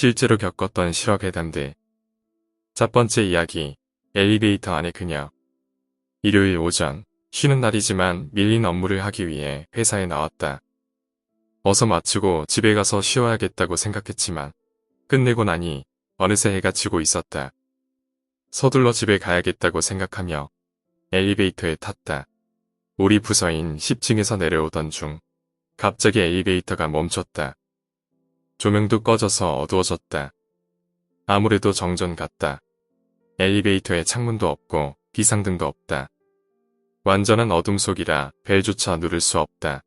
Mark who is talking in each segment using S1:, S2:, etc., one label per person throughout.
S1: 실제로 겪었던 실화괴담들. 첫 번째 이야기, 엘리베이터 안의 그녀. 일요일 오전, 쉬는 날이지만 밀린 업무를 하기 위해 회사에 나왔다. 어서 마치고 집에 가서 쉬어야겠다고 생각했지만, 끝내고 나니 어느새 해가 지고 있었다. 서둘러 집에 가야겠다고 생각하며 엘리베이터에 탔다. 우리 부서인 10층에서 내려오던 중 갑자기 엘리베이터가 멈췄다. 조명도 꺼져서 어두워졌다. 아무래도 정전 같다. 엘리베이터에 창문도 없고 비상등도 없다. 완전한 어둠 속이라 벨조차 누를 수 없다.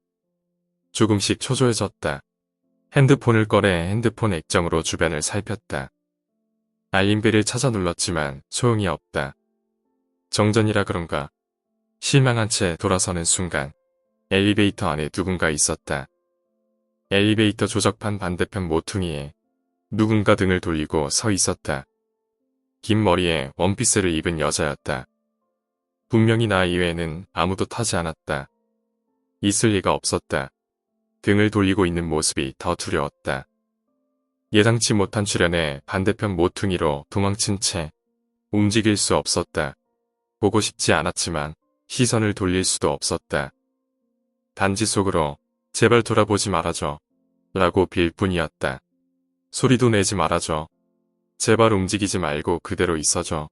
S1: 조금씩 초조해졌다. 핸드폰을 꺼내 핸드폰 액정으로 주변을 살폈다. 알림벨을 찾아 눌렀지만 소용이 없다. 정전이라 그런가. 실망한 채 돌아서는 순간 엘리베이터 안에 누군가 있었다. 엘리베이터 조적판 반대편 모퉁이에 누군가 등을 돌리고 서 있었다. 긴 머리에 원피스를 입은 여자였다. 분명히 나 이외에는 아무도 타지 않았다. 있을 리가 없었다. 등을 돌리고 있는 모습이 더 두려웠다. 예상치 못한 출현에 반대편 모퉁이로 도망친 채 움직일 수 없었다. 보고 싶지 않았지만 시선을 돌릴 수도 없었다. 단지 속으로 제발 돌아보지 말아줘 라고 빌 뿐이었다. 소리도 내지 말아줘. 제발 움직이지 말고 그대로 있어줘.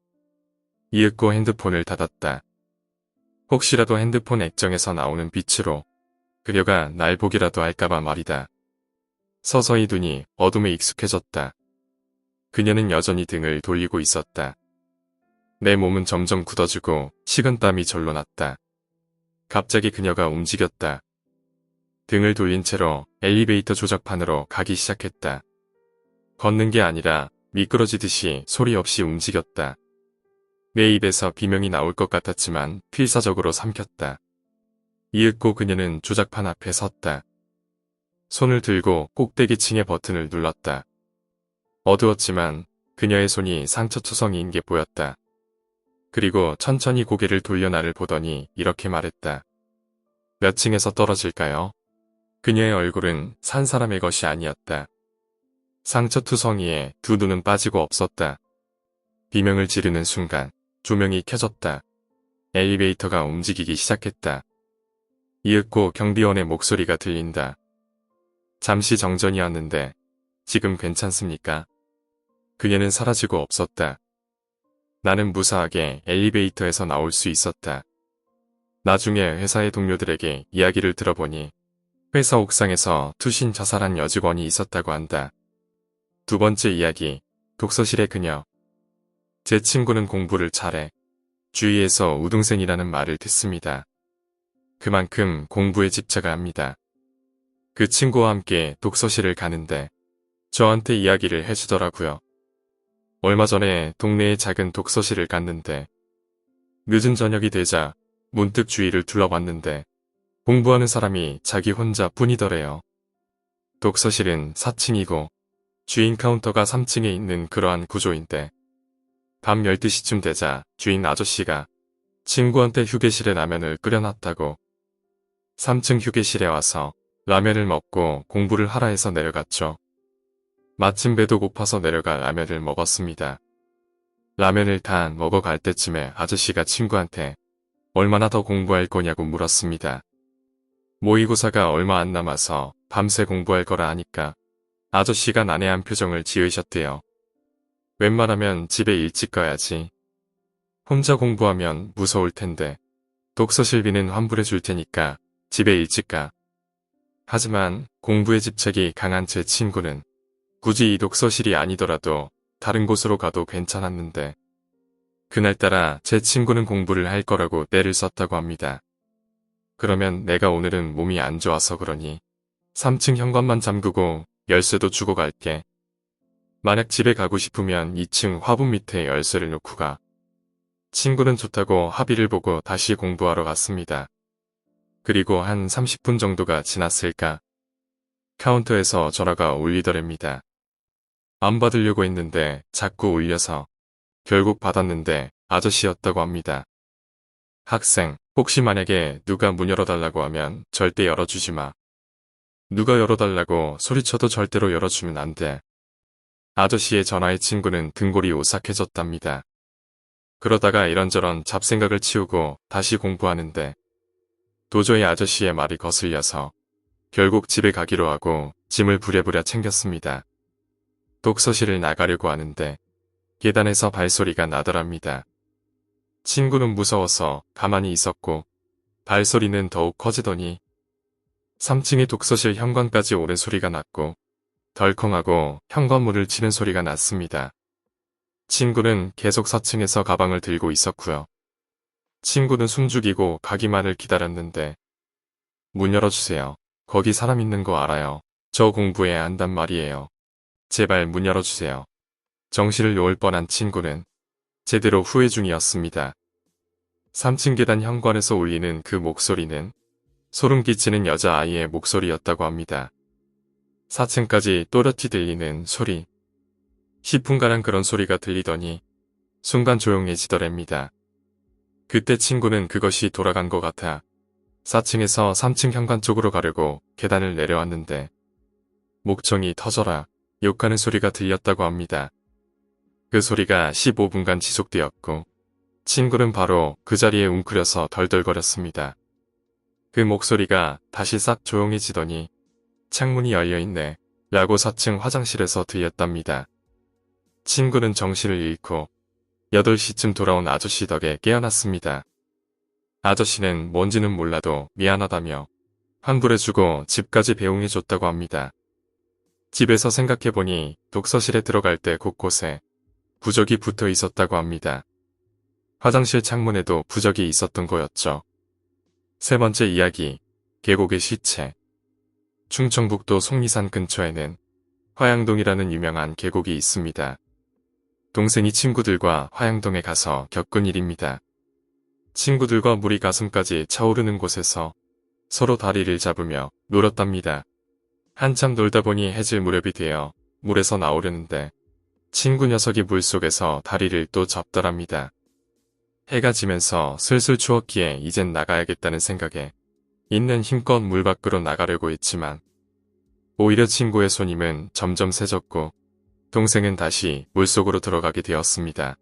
S1: 이윽고 핸드폰을 닫았다. 혹시라도 핸드폰 액정에서 나오는 빛으로 그녀가 날 보기라도 할까봐 말이다. 서서히 눈이 어둠에 익숙해졌다. 그녀는 여전히 등을 돌리고 있었다. 내 몸은 점점 굳어지고 식은땀이 절로 났다. 갑자기 그녀가 움직였다. 등을 돌린 채로 엘리베이터 조작판으로 가기 시작했다. 걷는 게 아니라 미끄러지듯이 소리 없이 움직였다. 내 입에서 비명이 나올 것 같았지만 필사적으로 삼켰다. 이윽고 그녀는 조작판 앞에 섰다. 손을 들고 꼭대기층의 버튼을 눌렀다. 어두웠지만 그녀의 손이 상처 투성이인 게 보였다. 그리고 천천히 고개를 돌려 나를 보더니 이렇게 말했다. 몇 층에서 떨어질까요? 그녀의 얼굴은 산 사람의 것이 아니었다. 상처투성이에 두 눈은 빠지고 없었다. 비명을 지르는 순간 조명이 켜졌다. 엘리베이터가 움직이기 시작했다. 이윽고 경비원의 목소리가 들린다. 잠시 정전이었는데 지금 괜찮습니까? 그녀는 사라지고 없었다. 나는 무사하게 엘리베이터에서 나올 수 있었다. 나중에 회사의 동료들에게 이야기를 들어보니 회사 옥상에서 투신 자살한 여직원이 있었다고 한다. 두 번째 이야기, 독서실의 그녀. 제 친구는 공부를 잘해. 주위에서 우등생이라는 말을 듣습니다. 그만큼 공부에 집착을 합니다. 그 친구와 함께 독서실을 가는데 저한테 이야기를 해주더라고요. 얼마 전에 동네의 작은 독서실을 갔는데 늦은 저녁이 되자 문득 주위를 둘러봤는데 공부하는 사람이 자기 혼자 뿐이더래요. 독서실은 4층이고 주인 카운터가 3층에 있는 그러한 구조인데 밤 12시쯤 되자 주인 아저씨가 친구한테 휴게실에 라면을 끓여놨다고 3층 휴게실에 와서 라면을 먹고 공부를 하라 해서 내려갔죠. 마침 배도 고파서 내려가 라면을 먹었습니다. 라면을 다 먹어갈 때쯤에 아저씨가 친구한테 얼마나 더 공부할 거냐고 물었습니다. 모의고사가 얼마 안 남아서 밤새 공부할 거라 하니까 아저씨가 난해한 표정을 지으셨대요. 웬만하면 집에 일찍 가야지. 혼자 공부하면 무서울 텐데 독서실비는 환불해 줄 테니까 집에 일찍 가. 하지만 공부에 집착이 강한 제 친구는 굳이 이 독서실이 아니더라도 다른 곳으로 가도 괜찮았는데 그날따라 제 친구는 공부를 할 거라고 때를 썼다고 합니다. 그러면 내가 오늘은 몸이 안 좋아서 그러니 3층 현관만 잠그고 열쇠도 주고 갈게. 만약 집에 가고 싶으면 2층 화분 밑에 열쇠를 놓고 가. 친구는 좋다고 합의를 보고 다시 공부하러 갔습니다. 그리고 한 30분 정도가 지났을까. 카운터에서 전화가 울리더랍니다. 안 받으려고 했는데 자꾸 울려서 결국 받았는데 아저씨였다고 합니다. 학생, 혹시 만약에 누가 문 열어달라고 하면 절대 열어주지 마. 누가 열어달라고 소리쳐도 절대로 열어주면 안 돼. 아저씨의 전화에 친구는 등골이 오싹해졌답니다. 그러다가 이런저런 잡생각을 치우고 다시 공부하는데 도저히 아저씨의 말이 거슬려서 결국 집에 가기로 하고 짐을 부랴부랴 챙겼습니다. 독서실을 나가려고 하는데 계단에서 발소리가 나더랍니다. 친구는 무서워서 가만히 있었고 발소리는 더욱 커지더니 3층의 독서실 현관까지 오는 소리가 났고 덜컹하고 현관문을 치는 소리가 났습니다. 친구는 계속 4층에서 가방을 들고 있었고요. 친구는 숨죽이고 가기만을 기다렸는데 문 열어주세요. 거기 사람 있는 거 알아요. 저 공부해야 한단 말이에요. 제발 문 열어주세요. 정신을 놓을 뻔한 친구는 제대로 후회 중이었습니다. 3층 계단 현관에서 울리는 그 목소리는 소름 끼치는 여자아이의 목소리였다고 합니다. 4층까지 또렷이 들리는 소리. 10분간은 그런 소리가 들리더니 순간 조용해지더랍니다. 그때 친구는 그것이 돌아간 것 같아 4층에서 3층 현관 쪽으로 가려고 계단을 내려왔는데 목청이 터져라 욕하는 소리가 들렸다고 합니다. 그 소리가 15분간 지속되었고 친구는 바로 그 자리에 웅크려서 덜덜거렸습니다. 그 목소리가 다시 싹 조용해지더니 창문이 열려있네 라고 4층 화장실에서 들렸답니다. 친구는 정신을 잃고 8시쯤 돌아온 아저씨 덕에 깨어났습니다. 아저씨는 뭔지는 몰라도 미안하다며 환불해주고 집까지 배웅해줬다고 합니다. 집에서 생각해보니 독서실에 들어갈 때 곳곳에 부적이 붙어 있었다고 합니다. 화장실 창문에도 부적이 있었던 거였죠. 세 번째 이야기, 계곡의 시체. 충청북도 속리산 근처에는 화양동이라는 유명한 계곡이 있습니다. 동생이 친구들과 화양동에 가서 겪은 일입니다. 친구들과 물이 가슴까지 차오르는 곳에서 서로 다리를 잡으며 놀았답니다. 한참 놀다 보니 해질 무렵이 되어 물에서 나오려는데 친구 녀석이 물속에서 다리를 또 잡더랍니다. 해가 지면서 슬슬 추웠기에 이젠 나가야겠다는 생각에 있는 힘껏 물 밖으로 나가려고 했지만 오히려 친구의 손님은 점점 세졌고 동생은 다시 물속으로 들어가게 되었습니다.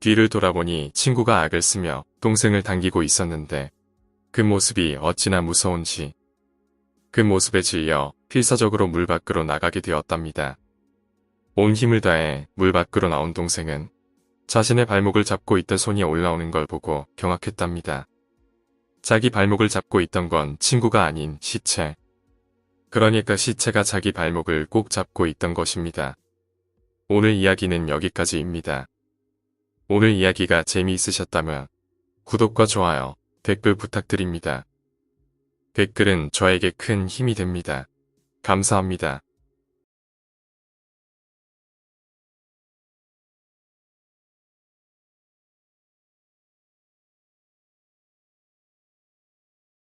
S1: 뒤를 돌아보니 친구가 악을 쓰며 동생을 당기고 있었는데 그 모습이 어찌나 무서운지 그 모습에 질려 필사적으로 물 밖으로 나가게 되었답니다. 온 힘을 다해 물 밖으로 나온 동생은 자신의 발목을 잡고 있던 손이 올라오는 걸 보고 경악했답니다. 자기 발목을 잡고 있던 건 친구가 아닌 시체. 그러니까 시체가 자기 발목을 꼭 잡고 있던 것입니다. 오늘 이야기는 여기까지입니다. 오늘 이야기가 재미있으셨다면 구독과 좋아요, 댓글 부탁드립니다. 댓글은 저에게 큰 힘이 됩니다. 감사합니다.